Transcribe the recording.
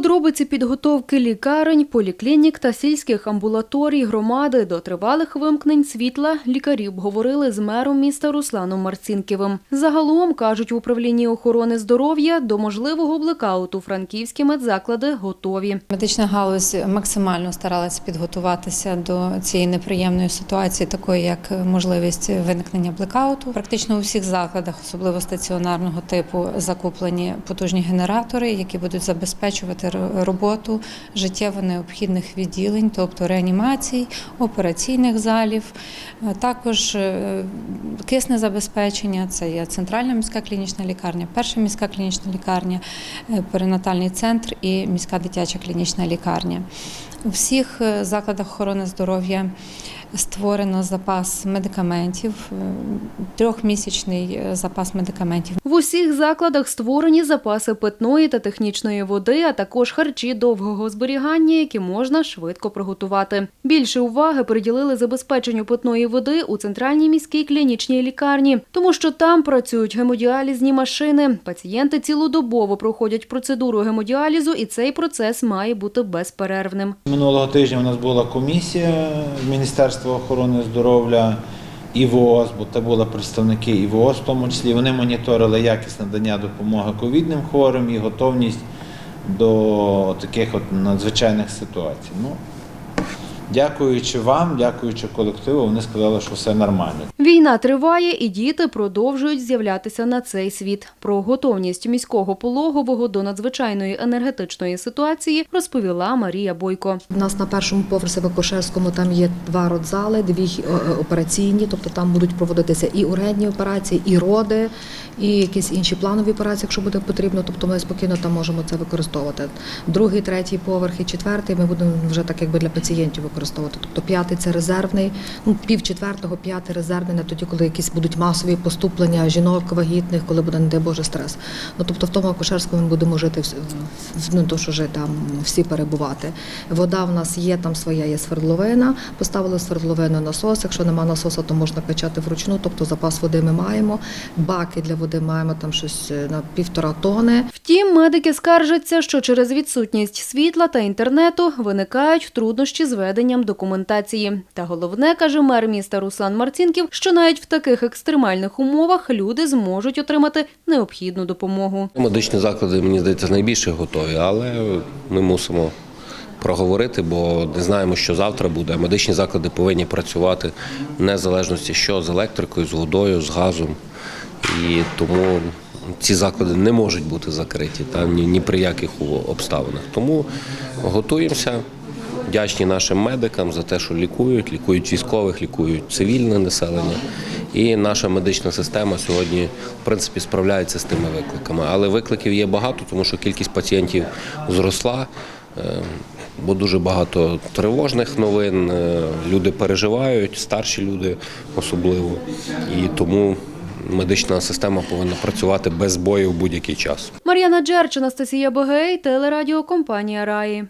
Подробиці підготовки лікарень, поліклінік та сільських амбулаторій громади до тривалих вимкнень світла лікарі обговорили з мером міста Русланом Марцінківим. Загалом, кажуть в управлінні охорони здоров'я, до можливого блекауту франківські медзаклади готові. Медична галузь максимально старалася підготуватися до цієї неприємної ситуації, такої як можливість виникнення блекауту. Практично у всіх закладах, особливо стаціонарного типу, закуплені потужні генератори, які будуть забезпечувати роботу життєво необхідних відділень, тобто реанімацій, операційних залів. Е, Також е, кисне забезпечення це є центральна міська клінічна лікарня, перша міська клінічна лікарня, е, перинатальний центр і міська дитяча клінічна лікарня. У всіх закладах охорони здоров'я створено запас медикаментів, е, трьохмісячний е, запас медикаментів. В усіх закладах створені запаси питної та технічної води, а також харчі довгого зберігання, які можна швидко приготувати. Більше уваги приділили забезпеченню питної води у центральній міській клінічній лікарні, тому що там працюють гемодіалізні машини. Пацієнти цілодобово проходять процедуру гемодіалізу, і цей процес має бути безперервним. Минулого тижня у нас була комісія Міністерства охорони здоров'я і ВООЗ, бо це були представники і ВООЗ в тому числі. Вони моніторили якість надання допомоги ковідним хворим і готовність до таких от надзвичайних ситуацій. Ну, дякуючи вам, дякуючи колективу, вони сказали, що все нормально. Війна триває, і діти продовжують з'являтися на цей світ. Про готовність міського пологового до надзвичайної енергетичної ситуації розповіла Марія Бойко. У нас на першому поверсі в Акушерському там є два родзали, дві е, е, операційні, тобто там будуть проводитися і ургентні операції, і роди, і якісь інші планові операції, якщо буде потрібно. Тобто ми спокійно там можемо це використовувати. Другий, третій поверх і четвертий ми будемо вже так якби для пацієнтів використовувати. Тобто п'ятий це резервний, ну пів четвертого, п'ятий резервний, не тоді, коли якісь будуть масові поступлення жінок вагітних, коли буде, не дай Боже, стрес. Ну тобто в тому акушерському ми будемо жити ну, то, що вже там всі перебувати. Вода в нас є, там своя є свердловина. Поставили свердловину насос. Якщо нема насоса, то можна качати вручну. Тобто запас води ми маємо. Баки для води маємо там щось е, на півтора тони. Втім, медики скаржаться, що через відсутність світла та інтернету виникають труднощі з веденням документації. Та головне, каже мер міста Руслан Марцінків, що навіть в таких екстремальних умовах люди зможуть отримати необхідну допомогу. Медичні заклади, мені здається, найбільше готові, але ми мусимо проговорити, бо не знаємо, що завтра буде. Медичні заклади повинні працювати в незалежності, що з електрикою, з водою, з газом. І тому ці заклади не можуть бути закриті та ні, ні при яких обставинах. Тому готуємося. Вдячні нашим медикам за те, що лікують, лікують військових, лікують цивільне населення. І наша медична система сьогодні, в принципі, справляється з тими викликами. Але викликів є багато, тому що кількість пацієнтів зросла, е, бо дуже багато тривожних новин. е, Люди переживають, старші люди особливо. І тому медична система повинна працювати без бою в будь-який час. Мар'яна Джерч, Анастасія Богей, телерадіокомпанія Раї.